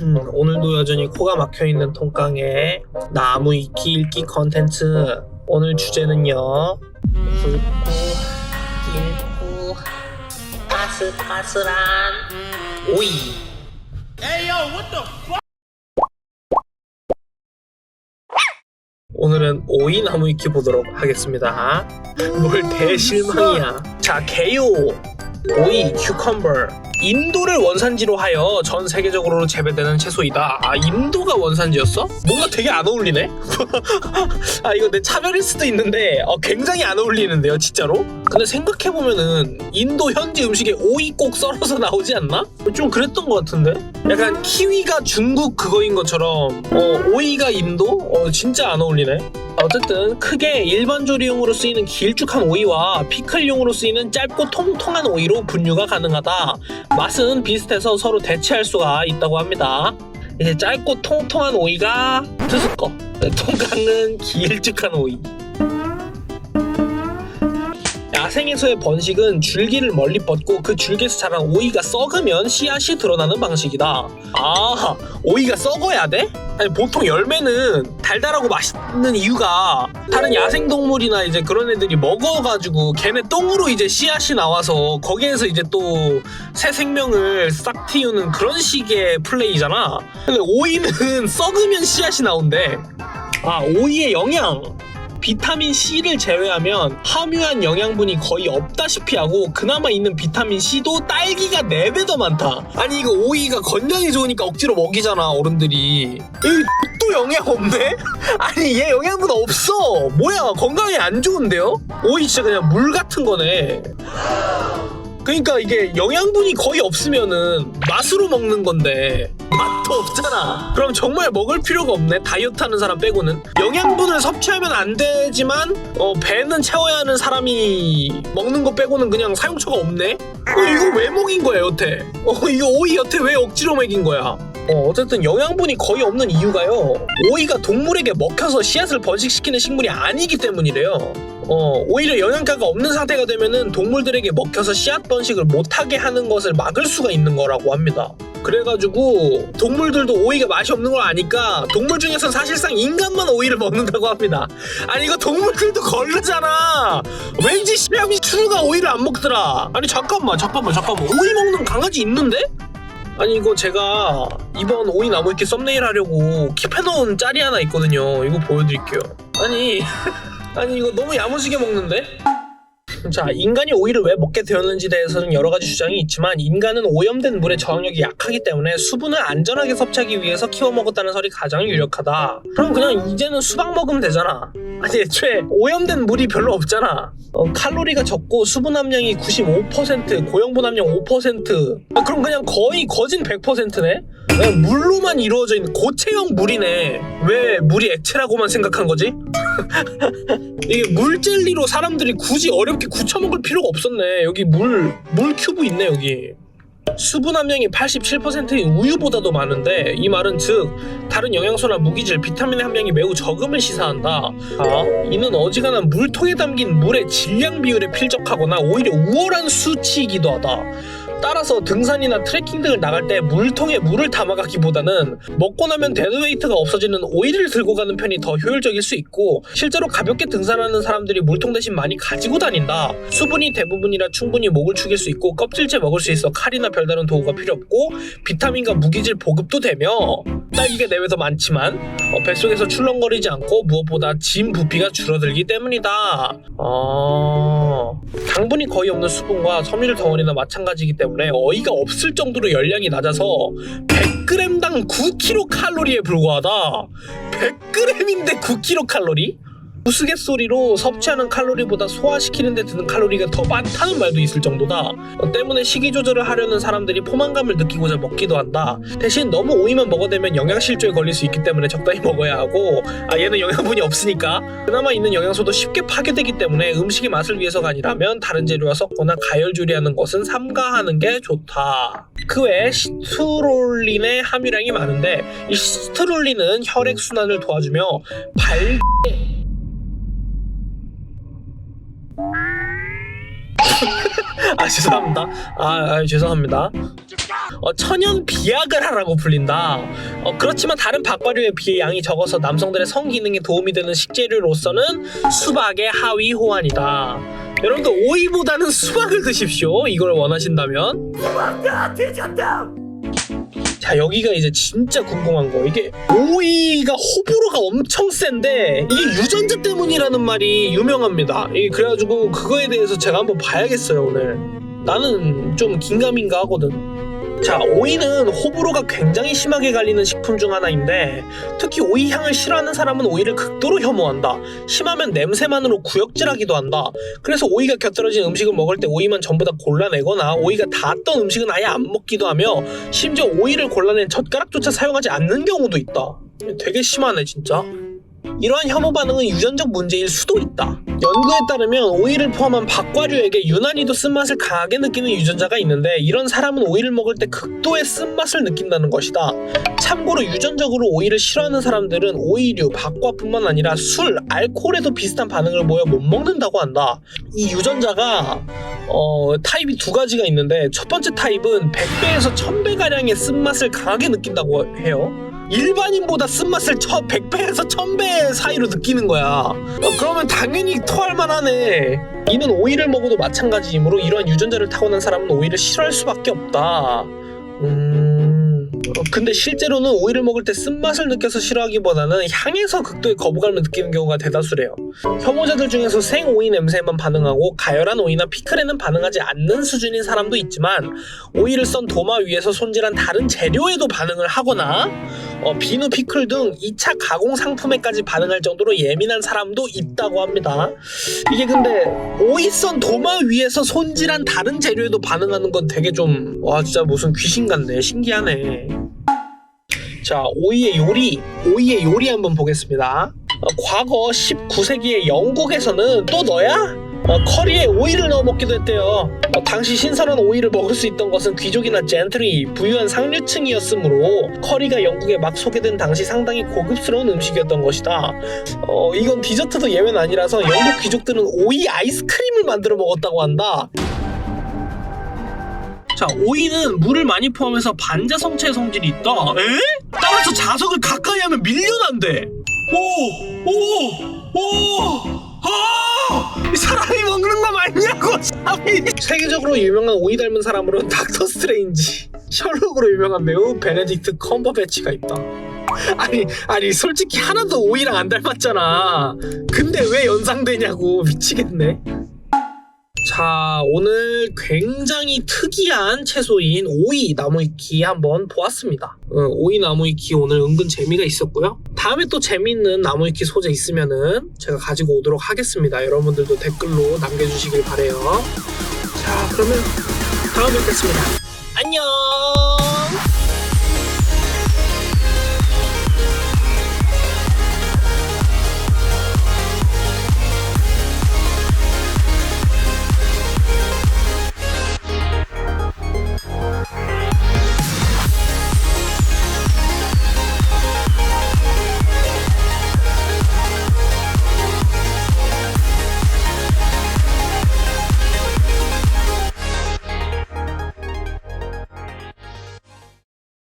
음, 오늘도 여전히 코가 막혀 있는 통깡의 나무 읽기 읽기 컨텐츠. 오늘 주제는요. 굵고 길고 바스바스한 오이. 오늘은 오이 나무 익히 보도록 하겠습니다. 뭘 대실망이야. 자, 개요. 오이, 큐컴버. 인도를 원산지로 하여 전 세계적으로 재배되는 채소이다. 아, 인도가 원산지였어? 뭔가 되게 안 어울리네? 아, 이거 내 차별일 수도 있는데, 어, 굉장히 안 어울리는데요, 진짜로? 근데 생각해 보면은, 인도 현지 음식에 오이 꼭 썰어서 나오지 않나? 좀 그랬던 것 같은데? 약간 키위가 중국 그거인 것처럼, 어, 오이가 인도? 어, 진짜 안 어울리네? 어쨌든 크게 일반 조리용으로 쓰이는 길쭉한 오이와 피클용으로 쓰이는 짧고 통통한 오이로 분류가 가능하다. 맛은 비슷해서 서로 대체할 수가 있다고 합니다. 이제 짧고 통통한 오이가 트스꺼, 통강은 길쭉한 오이. 야생에서의 번식은 줄기를 멀리 뻗고 그 줄기에서 자란 오이가 썩으면 씨앗이 드러나는 방식이다. 아, 오이가 썩어야 돼? 아니 보통 열매는 달달하고 맛있는 이유가 다른 야생 동물이나 이제 그런 애들이 먹어가지고 걔네 똥으로 이제 씨앗이 나와서 거기에서 이제 또 새 생명을 싹 틔우는 그런 식의 플레이잖아. 근데 오이는 썩으면 씨앗이 나온대. 아 오이의 영양 비타민 C를 제외하면 함유한 영양분이 거의 없다시피 하고 그나마 있는 비타민 C도 딸기가 4배 더 많다 아니 이거 오이가 건강에 좋으니까 억지로 먹이잖아 어른들이 여기 또 영양 없네? 아니 얘 영양분 없어 뭐야 건강에 안 좋은데요? 오이 진짜 그냥 물 같은 거네 그러니까 이게 영양분이 거의 없으면은 맛으로 먹는 건데 맛도 없잖아. 그럼 정말 먹을 필요가 없네. 다이어트 하는 사람 빼고는. 영양분을 섭취하면 안 되지만 어, 배는 채워야 하는 사람이 먹는 거 빼고는 그냥 사용처가 없네. 어, 이거 왜 먹인 거야 여태? 어, 이거 오이 여태 왜 억지로 먹인 거야? 어, 어쨌든 영양분이 거의 없는 이유가요. 오이가 동물에게 먹혀서 씨앗을 번식시키는 식물이 아니기 때문이래요. 어, 오히려 영양가가 없는 상태가 되면은 동물들에게 먹혀서 씨앗 번식을 못하게 하는 것을 막을 수가 있는 거라고 합니다. 그래가지고 동물들도 오이가 맛이 없는 걸 아니까 동물 중에서 사실상 인간만 오이를 먹는다고 합니다. 아니 이거 동물들도 걸르잖아. 왠지 시람이 추루가 오이를 안 먹더라. 아니 잠깐만 잠깐만 잠깐만 오이 먹는 강아지 있는데? 아니 이거 제가 이번 오이 나무 이렇게 썸네일 하려고 킵해놓은 짤이 하나 있거든요. 이거 보여드릴게요. 아니 아니 이거 너무 야무지게 먹는데? 자, 인간이 오이를 왜 먹게 되었는지에 대해서는 여러 가지 주장이 있지만 인간은 오염된 물의 저항력이 약하기 때문에 수분을 안전하게 섭취하기 위해서 키워 먹었다는 설이 가장 유력하다. 그럼 그냥 이제는 수박 먹으면 되잖아. 아니 애초에 오염된 물이 별로 없잖아. 어, 칼로리가 적고 수분 함량이 95%, 고영분 함량 5%. 아, 그럼 그냥 거의 거진 100%네? 그냥 물로만 이루어져 있는 고체형 물이네. 왜 물이 액체라고만 생각한 거지? 이게 물젤리로 사람들이 굳이 어렵게 굳혀 먹을 필요가 없었네. 여기 물, 물 큐브 있네, 여기. 수분 함량이 87%인 우유보다도 많은데 이 말은 즉 다른 영양소나 무기질, 비타민의 함량이 매우 적음을 시사한다. 아, 이는 어지간한 물통에 담긴 물의 질량 비율에 필적하거나 오히려 우월한 수치이기도 하다. 따라서 등산이나 트레킹 등을 나갈 때 물통에 물을 담아가기보다는 먹고 나면 데드웨이트가 없어지는 오일을 들고 가는 편이 더 효율적일 수 있고 실제로 가볍게 등산하는 사람들이 물통 대신 많이 가지고 다닌다. 수분이 대부분이라 충분히 목을 축일 수 있고 껍질째 먹을 수 있어 칼이나 별다른 도구가 필요 없고 비타민과 무기질 보급도 되며 딸기가 내외도 많지만 어, 뱃속에서 출렁거리지 않고 무엇보다 진 부피가 줄어들기 때문이다. 아... 당분이 거의 없는 수분과 섬유질 덩어리나 마찬가지이기 때문에 어이가 없을 정도로 열량이 낮아서 100g당 9kcal에 불과하다. 100g인데 9kcal? 우스갯소리로 섭취하는 칼로리보다 소화시키는 데 드는 칼로리가 더 많다는 말도 있을 정도다. 어, 때문에 식이 조절을 하려는 사람들이 포만감을 느끼고자 먹기도 한다. 대신 너무 오이만 먹어대면 영양실조에 걸릴 수 있기 때문에 적당히 먹어야 하고 아 얘는 영양분이 없으니까 그나마 있는 영양소도 쉽게 파괴되기 때문에 음식의 맛을 위해서가 아니라면 다른 재료와 섞거나 가열 조리하는 것은 삼가하는 게 좋다. 그 외에 시트롤린의 함유량이 많은데 이 시트롤린은 혈액 순환을 도와주며 발 아 죄송합니다. 아, 아, 죄송합니다. 어, 천연 비약을 하라고 불린다. 어, 그렇지만 다른 박과류에 비해 양이 적어서 남성들의 성 기능에 도움이 되는 식재료로서는 수박의 하위 호환이다. 여러분들 오이보다는 수박을 드십시오. 이걸 원하신다면. 자 여기가 이제 진짜 궁금한 거. 이게 오이가 호불호가 엄청 센데 이게 유전자 때문이라는 말이 유명합니다. 이 그래가지고 그거에 대해서 제가 한번 봐야겠어요 오늘. 나는 좀 긴가민가 하거든 자 오이는 호불호가 굉장히 심하게 갈리는 식품 중 하나인데 특히 오이 향을 싫어하는 사람은 오이를 극도로 혐오한다 심하면 냄새만으로 구역질하기도 한다 그래서 오이가 곁들여진 음식을 먹을 때 오이만 전부 다 골라내거나 오이가 닿았던 음식은 아예 안 먹기도 하며 심지어 오이를 골라낸 젓가락조차 사용하지 않는 경우도 있다. 되게 심하네 진짜. 이러한 혐오 반응은 유전적 문제일 수도 있다. 연구에 따르면 오이를 포함한 박과류에게 유난히도 쓴맛을 강하게 느끼는 유전자가 있는데 이런 사람은 오이를 먹을 때 극도의 쓴맛을 느낀다는 것이다. 참고로 유전적으로 오이를 싫어하는 사람들은 오이류, 박과뿐만 아니라 술, 알코올에도 비슷한 반응을 보여 못 먹는다고 한다. 이 유전자가 어, 타입이 두 가지가 있는데 첫 번째 타입은 100배에서 1000배 가량의 쓴맛을 강하게 느낀다고 해요. 일반인보다 쓴맛을 100배에서 1000배 사이로 느끼는 거야. 어, 그러면 당연히 토할 만 하네. 이는 오이를 먹어도 마찬가지이므로 이러한 유전자를 타고난 사람은 오이를 싫어할 수밖에 없다. 음. 어, 근데 실제로는 오이를 먹을 때 쓴맛을 느껴서 싫어하기보다는 향에서 극도의 거부감을 느끼는 경우가 대다수래요. 혐오자들 중에서 생 오이 냄새에만 반응하고 가열한 오이나 피클에는 반응하지 않는 수준인 사람도 있지만 오이를 썬 도마 위에서 손질한 다른 재료에도 반응을 하거나 어, 비누, 피클 등 2차 가공 상품에까지 반응할 정도로 예민한 사람도 있다고 합니다. 이게 근데 오이 썬 도마 위에서 손질한 다른 재료에도 반응하는 건 되게 좀 와 진짜 무슨 귀신 같네 신기하네. 자 오이의 요리 오이의 요리 한번 보겠습니다. 어, 과거 19세기의 영국에서는 또 너야? 어, 커리에 오이를 넣어 먹기도 했대요. 어, 당시 신선한 오이를 먹을 수 있던 것은 귀족이나 젠틀이 부유한 상류층이었으므로 커리가 영국에 막 소개된 당시 상당히 고급스러운 음식이었던 것이다. 어, 이건 디저트도 예외는 아니라서 영국 귀족들은 오이 아이스크림을 만들어 먹었다고 한다. 자, 오이는 물을 많이 포함해서 반자성체 성질이 있다. 에? 따라서 자석을 가까이 하면 밀려난대. 오, 오, 오, 아! 이 사람이 먹는 거 맞냐고, 사람이. 세계적으로 유명한 오이 닮은 사람으로는 닥터 스트레인지, 셜록으로 유명한 배우 베네딕트 컴버배치가 있다. 아니, 아니, 솔직히 하나도 오이랑 안 닮았잖아. 근데 왜 연상되냐고, 미치겠네. 자, 오늘 굉장히 특이한 채소인 오이 나무위키 한번 보았습니다. 어, 오이 나무위키 오늘 은근 재미가 있었고요. 다음에 또 재미있는 나무위키 소재 있으면은 제가 가지고 오도록 하겠습니다. 여러분들도 댓글로 남겨주시길 바래요. 자, 그러면 다음에 뵙겠습니다. 안녕!